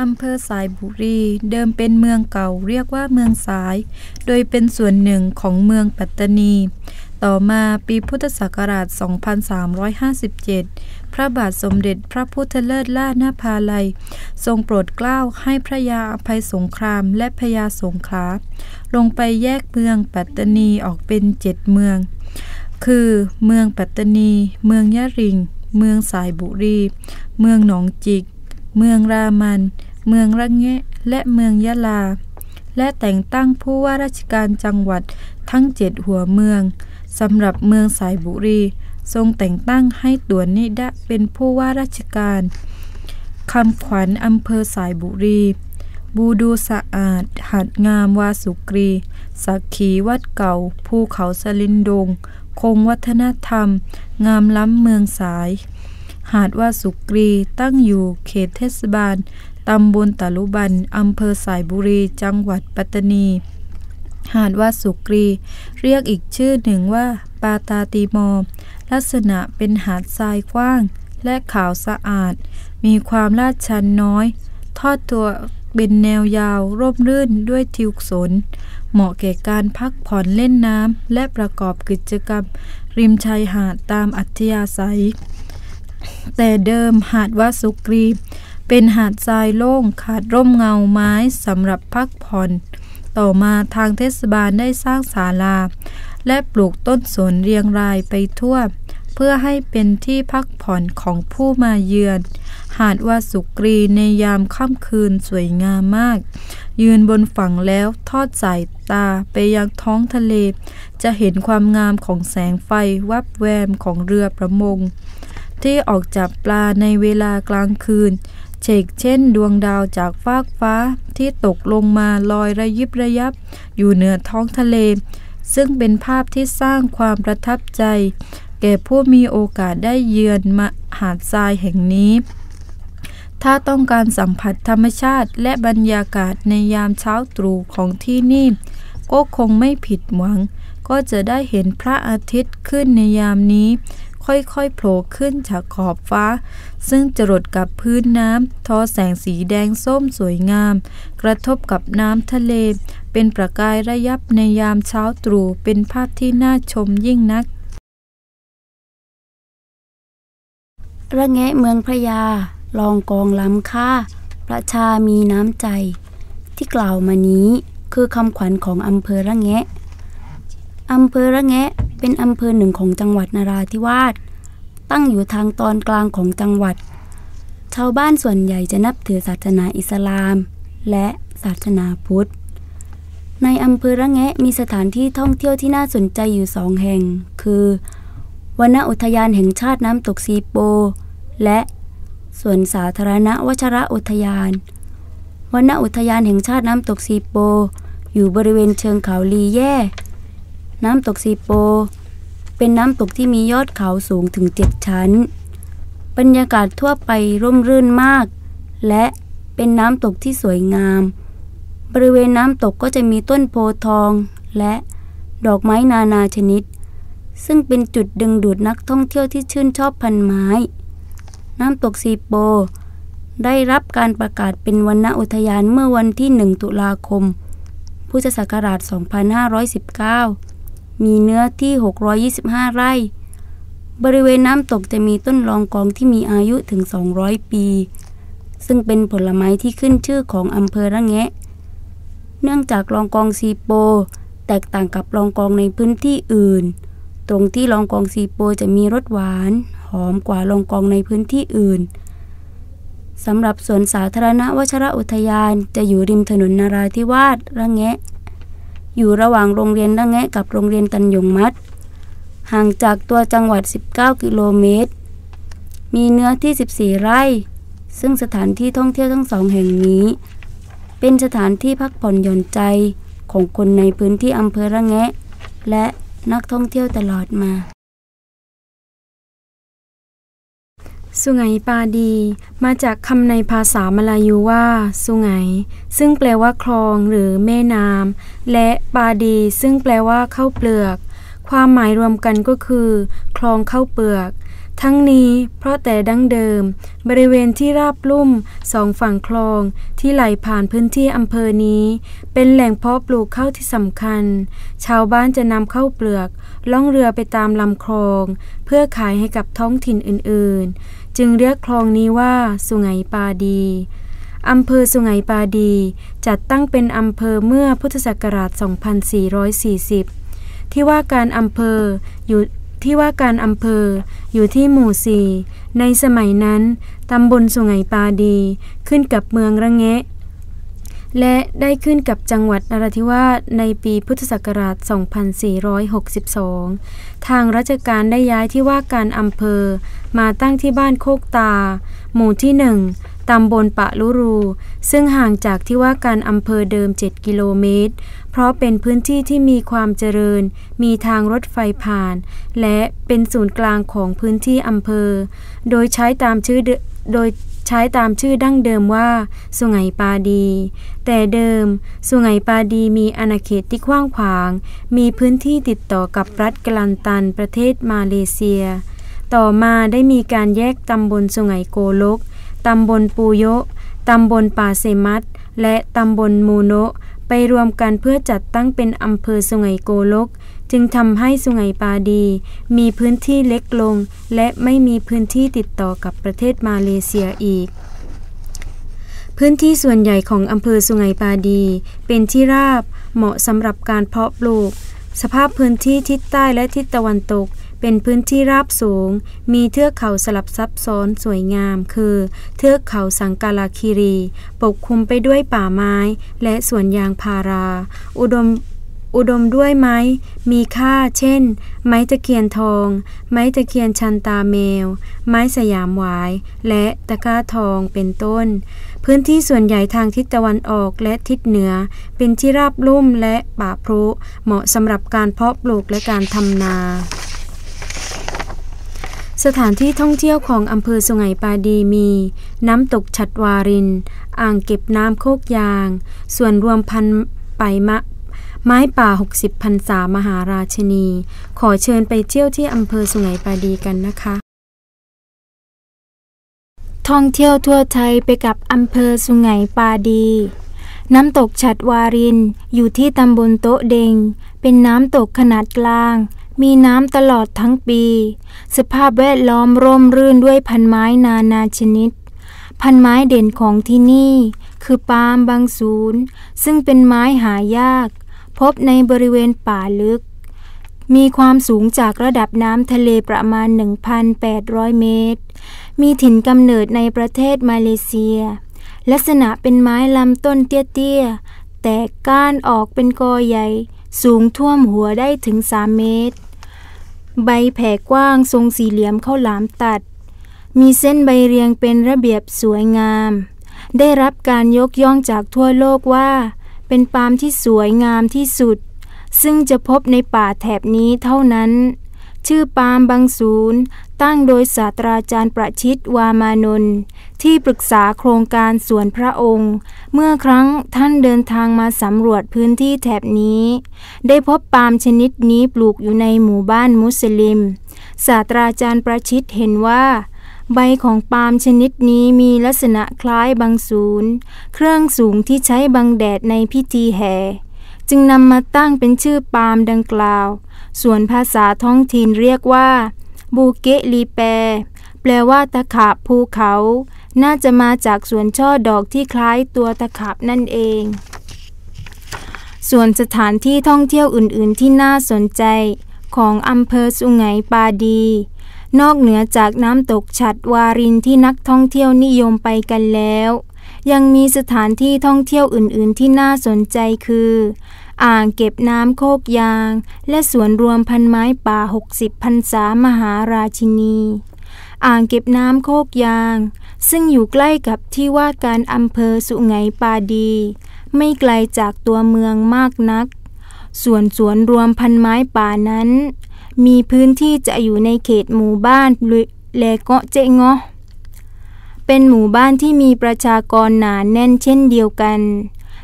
อำเภอสายบุรี เดิมเป็นเมืองเก่าเรียกว่าเมืองสาย โดยเป็นส่วนหนึ่งของเมืองปัตตานี ต่อมาปีพุทธศักราช 2357 พระบาทสมเด็จพระพุทธเลิศล่านาภาลัย ทรงโปรดเกล้าให้พระยาอภัยสงครามและพญาสงขลาลงไปแยกเมืองปัตตานีออกเป็นเจ็ดเมือง คือเมืองปัตตานี เมืองยะริง เมืองสายบุรี เมืองหนองจิก เมืองรามัน เมืองระแงะ และเมืองยะลา และแต่งตั้งผู้ว่าราชการจังหวัดทั้งเจ็ดหัวเมืองสำหรับเมืองสายบุรี ทรงแต่งตั้งให้ตัวนิดะเป็นผู้ว่าราชการคำขวัญอำเภอสายบุรี บูดูสะอาด หัดงามวาสุกรี สักขีวัดเก่า ภูเขาสลินดง คงวัฒนธรรม งามล้ำเมืองสาย หาดวาสุกรีตั้งอยู่เขตเทศบาล ตำบลตะลุบัน อำเภอสายบุรี จังหวัดปัตตานี หาดวาสุกรี เรียกอีกชื่อหนึ่งว่า ปาตาตีมอ ลักษณะเป็นหาดทรายกว้าง และขาวสะอาด มีความลาดชันน้อย ทอดตัวเป็นแนวยาวร่มรื่นด้วยทิวสน เหมาะแก่การพักผ่อนเล่นน้ำและประกอบกิจกรรม ริมชายหาดตามอัธยาศัย แต่เดิมหาดวาสุกรีเป็นหาดทรายโล่งขาดร่มเงาไม้สำหรับพักผ่อน ต่อมาทางเทศบาลได้สร้างศาลา และปลูกต้นสนเรียงรายไปทั่ว เพื่อให้เป็นที่พักผ่อนของผู้มาเยือน หาดวาสุกรีในยามค่ำคืนสวยงามมาก ยืนบนฝั่งแล้วทอดสายตาไปยังท้องทะเล จะเห็นความงามของแสงไฟวับแวมของเรือประมง ที่ออกจับปลาในเวลากลางคืนเชกเช่นดวงดาวจากฟากฟ้าที่ตกลงมาลอยระยิบระยับ อยู่เหนือท้องทะเล ซึ่งเป็นภาพที่สร้างความประทับใจ แก่ผู้มีโอกาสได้เยือนมาหาดทรายแห่งนี้ ถ้าต้องการสัมผัสธรรมชาติและบรรยากาศในยามเช้าตรู่ของที่นี่ ก็คงไม่ผิดหวัง ก็จะได้เห็นพระอาทิตย์ขึ้นในยามนี้ ค่อยๆโผล่ขึ้นจากขอบฟ้า ซึ่งจรดกับพื้นน้ำทอแสงสีแดงส้มสวยงาม กระทบกับน้ำทะเล เป็นประกายระยับในยามเช้าตรู่เป็นภาพที่น่าชมยิ่งนัก ระแงะเมืองพระยา ลองกองล้ำค่า ประชามีน้ำใจ ที่กล่าวมานี้คือคำขวัญของอำเภอระแงะอำเภอระแงะ เป็นอำเภอหนึ่งของจังหวัดนราธิวาส ตั้งอยู่ทางตอนกลางของจังหวัด ชาวบ้านส่วนใหญ่จะนับถือศาสนาอิสลาม และศาสนาพุทธ ในอำเภอระแงะมีสถานที่ท่องเที่ยวที่น่าสนใจอยู่สองแห่ง คือวนอุทยานแห่งชาติน้ำตกซีโป และสวนสาธารณะวชระอุทยานวนอุทยานแห่งชาติน้ำตกซีโป อยู่บริเวณเชิงเขาลีแย่ น้ำตกซีโป เป็นน้ำตกที่มียอดเขาสูงถึงเจ็ดชั้น บรรยากาศทั่วไปร่มรื่นมาก และเป็นน้ำตกที่สวยงาม บริเวณน้ำตกก็จะมีต้นโพทอง และดอกไม้นานาชนิด ซึ่งเป็นจุดดึงดูดนักท่องเที่ยวที่ชื่นชอบพันไม้ น้ำตกซีโป ได้รับการประกาศเป็นวันณอุทยานเมื่อวันที่ 1 ตุลาคมพุทธศักราช 2519 มีเนื้อที่ 625 ไร่ บริเวณน้ำตกจะมีต้นรองกองที่มีอายุถึง 200 ปี ซึ่งเป็นผลไม้ที่ขึ้นชื่อของอำเภอระแงะ เนื่องจากรองกองซีโป แตกต่างกับรองกองในพื้นที่อื่น ตรงที่รองกองซีโปจะมีรสหวาน หอมกว่ารองกองในพื้นที่อื่นสำหรับสวนสาธารณะวชระอุทยานจะอยู่ริมถนนนาราธิวาสระแงะ อยู่ระหว่างโรงเรียนระแงะกับโรงเรียนตันยงมัด ห่างจากตัวจังหวัด 19 กิโลเมตร มีเนื้อที่ 14 ไร่ ซึ่งสถานที่ท่องเที่ยวทั้งสองแห่งนี้ เป็นสถานที่พักผ่อนหย่อนใจของคนในพื้นที่อำเภอระแงะ และนักท่องเที่ยวตลอดมา สุไหงปาดี มาจากคำในภาษามลายูว่า สุไหง ซึ่งแปลว่าคลองหรือแม่น้ำและปาดี ซึ่งแปลว่าข้าวเปลือก ความหมายรวมกันก็คือ คลองเข้าเปลือก ทั้งนี้เพราะแต่ดั้งเดิม บริเวณที่ราบลุ่มสองฝั่งคลองที่ไหลผ่านพื้นที่อำเภอนี้ เป็นแหล่งเพาะปลูกข้าวที่สำคัญ ชาวบ้านจะนำข้าวเปลือก ล่องเรือไปตามลำคลอง เพื่อขายให้กับท้องถิ่นอื่นๆ จึงเรียกคลองนี้ว่า สุไหงปาดีอำเภอสุไหงปาดี จัดตั้งเป็นอำเภอเมื่อพุทธศักราช 2440 ที่ว่าการอำเภออยู่ ที่ว่าการอำเภออยู่ที่หมู่สี่ในสมัยนั้น ตำบลสุไหงปาดี ขึ้นกับเมืองระแงะ และได้ขึ้นกับจังหวัดนราธิวาสในปีพุทธศักราช 2462 ทางราชการได้ย้ายที่ว่าการอำเภอมาตั้งที่บ้านโคกตา หมู่ที่หนึ่ง ตำบลปะลุรู ซึ่งห่างจากที่ว่าการอำเภอเดิม 7 กิโลเมตร เพราะเป็นพื้นที่ที่มีความเจริญ มีทางรถไฟผ่าน และเป็นศูนย์กลางของพื้นที่อำเภอ โดยใช้ตามชื่อโดยใช้ตามชื่อดั้งเดิมว่า สุไหงปาดี แต่เดิม สุไหงปาดีมีอาณาเขตที่กว้างขวาง มีพื้นที่ติดต่อกับรัฐกลันตันประเทศมาเลเซีย ต่อมาได้มีการแยกตำบลสุไหงโกลก ตำบลปูโยตำบลป่าเซมัตและตำบลมูโนไปรวมกันเพื่อจัดตั้งเป็นอำเภอสุไหงโกลก จึงทำให้สุไหงปาดี มีพื้นที่เล็กลง และไม่มีพื้นที่ติดต่อกับประเทศมาเลเซียอีก พื้นที่ส่วนใหญ่ของอำเภอสุไหงปาดี เป็นที่ราบเหมาะสำหรับการเพาะปลูก สภาพพื้นที่ทิศใต้และทิศตะวันตก เป็นพื้นที่ราบสูง มีเทือกเขาสลับซับซ้อนสวยงาม คือ เทือกเขาสังกาลาคีรี ปกคลุมไปด้วยป่าไม้ และสวนยางพารา อุดมอุดมด้วยไม้ มีค่า เช่น ไม้ตะเคียนทอง ไม้ตะเคียนชันตาเมล ไม้สยามหวาย และตะก้าทอง เป็นต้น พื้นที่ส่วนใหญ่ทางทิศตะวันออกและทิศเหนือ เป็นที่ราบลุ่มและป่าพรุ เหมาะสำหรับการเพาะปลูกและการทำนา สถานที่ท่องเที่ยวของอำเภอสุไหงปาดีมี น้ำตกฉัดวาริน อ่างเก็บน้ำโคกยาง ส่วนรวมพันไปมะไม้ป่า 60พันษามหาราชนี ขอเชิญไปเที่ยวที่อำเภอสุไหงปาดีกันนะคะ ท่องเที่ยวทั่วไทยไปกับอำเภอสุไหงปาดี น้ำตกฉัดวารินอยู่ที่ตำบลโต๊ะเดง เป็นน้ำตกขนาดกลาง มีน้ำตลอดทั้งปี สภาพแวดล้อมร่มรื่นด้วยพันไม้นานาชนิด พันไม้เด่นของที่นี่ คือปาล์มบางสูนซึ่งเป็นไม้หายาก พบในบริเวณป่าลึก มีความสูงจากระดับน้ำทะเลประมาณ 1,800 เมตร มีถิ่นกำเนิดในประเทศมาเลเซีย ลักษณะเป็นไม้ลำต้นเตี้ยๆ แตกก้านออกเป็นกอใหญ่สูงท่วมหัวได้ถึง 3 เมตร ใบแผ่กว้างทรงสี่เหลี่ยมเข้าหลามตัด มีเส้นใบเรียงเป็นระเบียบสวยงาม ได้รับการยกย่องจากทั่วโลกว่า เป็นปาล์มที่สวยงามที่สุด ซึ่งจะพบในป่าแถบนี้เท่านั้น ชื่อปาล์มบางศูนย์ตั้งโดยศาสตราจารย์ประชิตวามานนท์ ที่ปรึกษาโครงการสวนพระองค์ เมื่อครั้งท่านเดินทางมาสำรวจพื้นที่แถบนี้ ได้พบปาล์มชนิดนี้ปลูกอยู่ในหมู่บ้านมุสลิม ศาสตราจารย์ประชิตเห็นว่า ใบของปาล์มชนิดนี้มีลักษณะคล้ายบางศูนย์เครื่องสูงที่ใช้บังแดดในพิธีแห่ จึงนำมาตั้งเป็นชื่อปาล์มดังกล่าว ส่วนภาษาท้องถิ่นเรียกว่า บูเกลีแปแปลว่าตะขาบภูเขา น่าจะมาจากส่วนช่อดอกที่คล้ายตัวตะขาบนั่นเอง ส่วนสถานที่ท่องเที่ยวอื่น ๆ ที่น่าสนใจของอำเภอสุงไหงปาดี นอกเหนือจากน้ำตกฉัดวารินที่นักท่องเที่ยวนิยมไปกันแล้ว ยังมีสถานที่ท่องเที่ยวอื่น ๆ ที่น่าสนใจคือ อ่างเก็บน้ำโคกยาง และสวนรวมพันไม้ป่า 60พันษามหาราชินี อ่างเก็บน้ำโคกยาง ซึ่งอยู่ใกล้กับที่ว่าการอำเภอสุไหงปาดี ไม่ไกลจากตัวเมืองมากนัก ส่วนสวนรวมพันไม้ป่านั้น มีพื้นที่จะอยู่ในเขตหมู่บ้านเลเกาะเจงอเป็นหมู่บ้านที่มีประชากรหนาแน่นเช่นเดียวกัน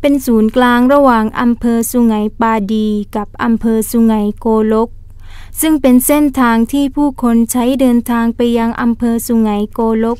เป็นศูนย์กลางระหว่างอำเภอสุไหงปาดีกับอำเภอสุไหงโกลก ซึ่งเป็นเส้นทางที่ผู้คนใช้เดินทางไปยังอำเภอสุไหงโกลก